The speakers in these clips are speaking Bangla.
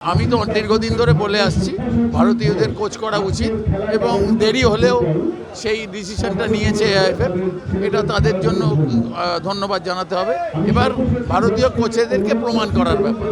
আমি তো দীর্ঘদিন ধরে বলে আসছি, ভারতীয়দের কোচ করা উচিত এবং দেরি হলেও সেই ডিসিশনটা নিয়েছে এআইএফএফ এটা তাদের জন্য ধন্যবাদ জানাতে হবে। এবার ভারতীয় কোচেদেরকে প্রমাণ করার ব্যাপার।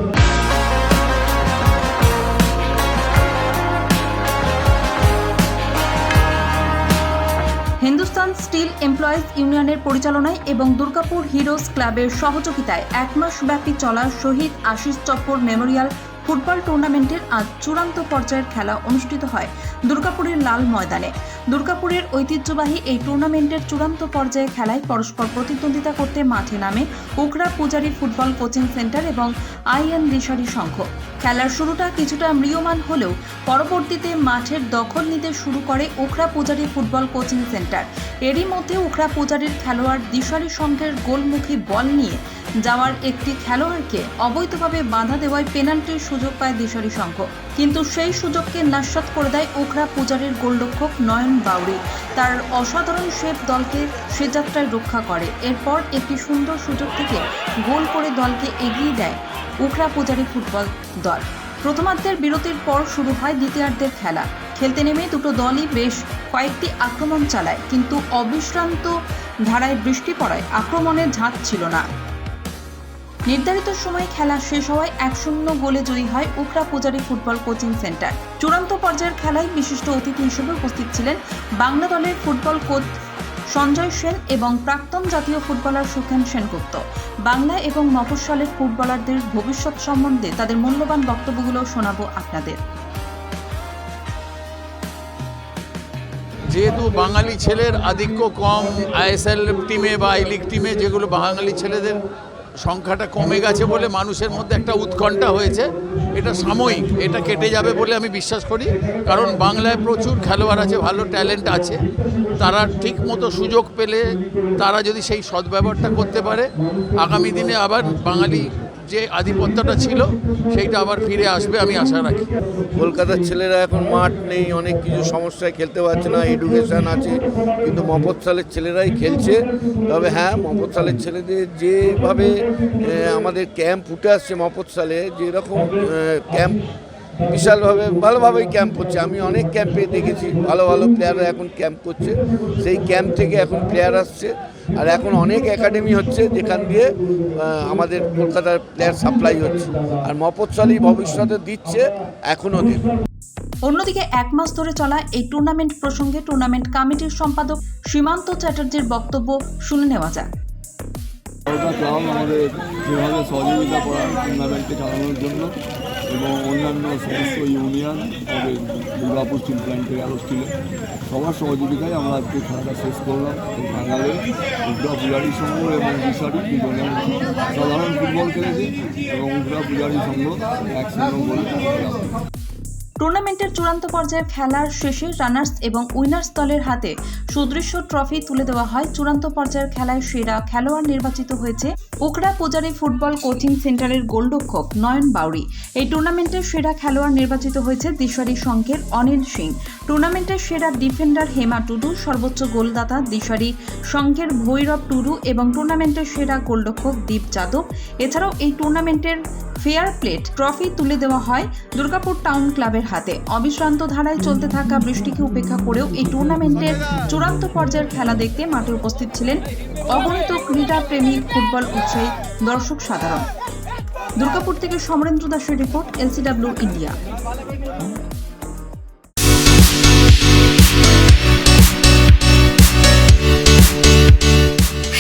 হিন্দুস্তান স্টিল এমপ্লয়িজ ইউনিয়নের পরিচালনায় এবং দুর্গাপুর হিরোজ ক্লাবের সহযোগিতায় এক মাস ব্যাপী চলা শহীদ আশিস চপ্পর মেমোরিয়াল ফুটবল টুর্নামেন্টের আজ চূড়ান্ত পর্যায়ের খেলা অনুষ্ঠিত হয় দুর্গাপুরের লাল ময়দানে। দুর্গাপুরের ঐতিহ্যবাহী এই টুর্নামেন্টের চূড়ান্ত পর্যায়ে খেলায় পরস্পর প্রতিদ্বন্দ্বিতা করতে মাঠে নামে উকরা পূজারী ফুটবল কোচিং সেন্টার এবং আইএন দিশারি সংঘ। খেলার শুরুটা কিছুটা ম্রিয়মান হলেও পরবর্তীতে মাঠের দখল নিতে শুরু করে উখরা পূজারী ফুটবল কোচিং সেন্টার। এরই মধ্যে উখরা পূজারীর খেলোয়াড় দিশারি সংঘের গোলমুখী বল নিয়ে যাওয়ার একটি খেলোয়াড়কে অবৈধভাবে বাধা দেওয়ায় পেনাল্টির সুযোগ পায় দিশারি সংঘ। কিন্তু সেই সুযোগকে নাস্বাত করে দেয় উখরা পূজারীর গোলরক্ষক নয়ন বাউরি তার অসাধারণ শেপ দলকে সে যাত্রায় রক্ষা করে। এরপর একটি সুন্দর সুযোগ থেকে গোল করে দলকে এগিয়ে দেয় উখরা পূজারি ফুটবল দল। প্রথমার্ধের বিরতির পর শুরু হয় দ্বিতীয়ার্ধের খেলা। খেলতে নেমে দুটো দলই বেশ কয়েকটি আক্রমণ চালায়, কিন্তু অবিশ্রান্ত ধারায় বৃষ্টি পড়ায় আক্রমণের ঝাঁক ছিল না। নির্ধারিত সময়ে খেলা শেষ হওয়ায় এক শূন্য গোলে জয়ী হয় উখরা পূজারী ফুটবল কোচিং সেন্টার। চূড়ান্ত পর্যায়ের খেলায় বিশিষ্ট অতিথি হিসেবে উপস্থিত ছিলেন বাংলা দলের ফুটবল কোচ সঞ্জয় সেন এবং প্রাক্তন জাতীয় ফুটবলার সুখেন সেনগুপ্ত। বাংলা এবং মফস্বলের ফুটবলারদের ভবিষ্যৎ সম্বন্ধে তাদের মূল্যবান বক্তব্যগুলো শোনাবো আপনাদের। যেহেতু বাঙালি ছেলের আধিক্য কম, আইএসএল টিমে বা আই লিগ টিমে যেগুলো বাঙালি ছেলেদের সংখ্যাটা কমে গেছে বলে মানুষের মধ্যে একটা উৎকণ্ঠা হয়েছে। এটা সাময়িক, এটা কেটে যাবে বলে আমি বিশ্বাস করি। কারণ বাংলায় প্রচুর খেলোয়াড় আছে, ভালো ট্যালেন্ট আছে। তারা ঠিক মতো সুযোগ পেলে তারা যদি সেই সদ্ব্যবহারটা করতে পারে, আগামী দিনে আবার বাঙালি যে আধিপত্যটা ছিল, সেইটা আবার ফিরে আসবে, আমি আশা রাখি। কলকাতার ছেলেরা এখন মাঠ নেই, অনেক কিছু সমস্যায় খেলতে পারছে না এডুকেশান আছে, কিন্তু মফৎসালের ছেলেরাই খেলছে। তবে হ্যাঁ মফৎসালের ছেলেদের যেভাবে আমাদের ক্যাম্প উঠে আসছে মফৎসালে, যেরকম ক্যাম্প বিশালভাবে, ভালোভাবেই ক্যাম্প হচ্ছে। আমি অনেক ক্যাম্পে দেখেছি, ভালো ভালো প্লেয়াররা এখন ক্যাম্প করছে। সেই ক্যাম্প থেকে এখন প্লেয়ার আসছে। আর এখন অনেক একাডেমি হচ্ছে যেখান দিয়ে আমাদের কলকাতার প্লেয়ার সাপ্লাই হচ্ছে। আর মফৎসালই ভবিষ্যতে দিচ্ছে এখনও দেবে অন্যদিকে এক মাস ধরে চলা এই টুর্নামেন্ট প্রসঙ্গে টুর্নামেন্ট কমিটির সম্পাদক সীমান্ত চ্যাটার্জির বক্তব্য শুনে নেওয়া যাক। বড়টা ক্লাব আমাদের যেভাবে সহযোগিতা করার টুর্নামেন্টকে চালানোর জন্য এবং অন্যান্য সমস্ত ইউনিয়ন আমাদের দুর্গাপুর স্টিল প্ল্যান্টের আরও স্টিলে সবার সহযোগিতায় আমরা আজকে খেলাটা শেষ করলাম। বাঙালে, উগ্রা পূজারী সংঘ এবং বিশারি দুজনে সাধারণ ফুটবল খেলেছে এবং উগ্রা পূজারী সংঘ এক শূন্য টুর্নামেন্টের চূড়ান্ত পর্যায়ের খেলার শেষে রানার্স এবং উইনার্স দলের হাতে সুদৃশ্য ট্রফি তুলে দেওয়া হয়। চূড়ান্ত পর্যায়ের খেলায় সেরা খেলোয়াড় নির্বাচিত হয়েছে উকড়া পূজারী ফুটবল কোচিং সেন্টারের গোলরক্ষক নয়ন বাউরি এই টুর্নামেন্টের সেরা খেলোয়াড় নির্বাচিত হয়েছে দিশারি সংঘের অনিল সিং। টুর্নামেন্টের সেরা ডিফেন্ডার হেমা টুডু, সর্বোচ্চ গোলদাতা দিশারি সংঘের ভৈরব টুডু এবং টুর্নামেন্টের সেরা গোলরক্ষক দীপ যাদব। এছাড়াও এই টুর্নামেন্টের ফেয়ার প্লেট, ট্রফি তুলে দেওয়া হয় দুর্গাপুর টাউন ক্লাবের হাতে। অবিশ্রান্ত ধারায় চলতে থাকা বৃষ্টিকে উপেক্ষা করেও এই টুর্নামেন্টের চূড়ান্ত পর্যায়ের খেলা দেখতে মাঠে উপস্থিত ছিলেন অগণিত ক্রীড়া প্রেমী ফুটবল উৎসাহী দর্শক সাধারণ। দুর্গাপুর থেকে সমরেন্দ্র দাসের report, LCW India.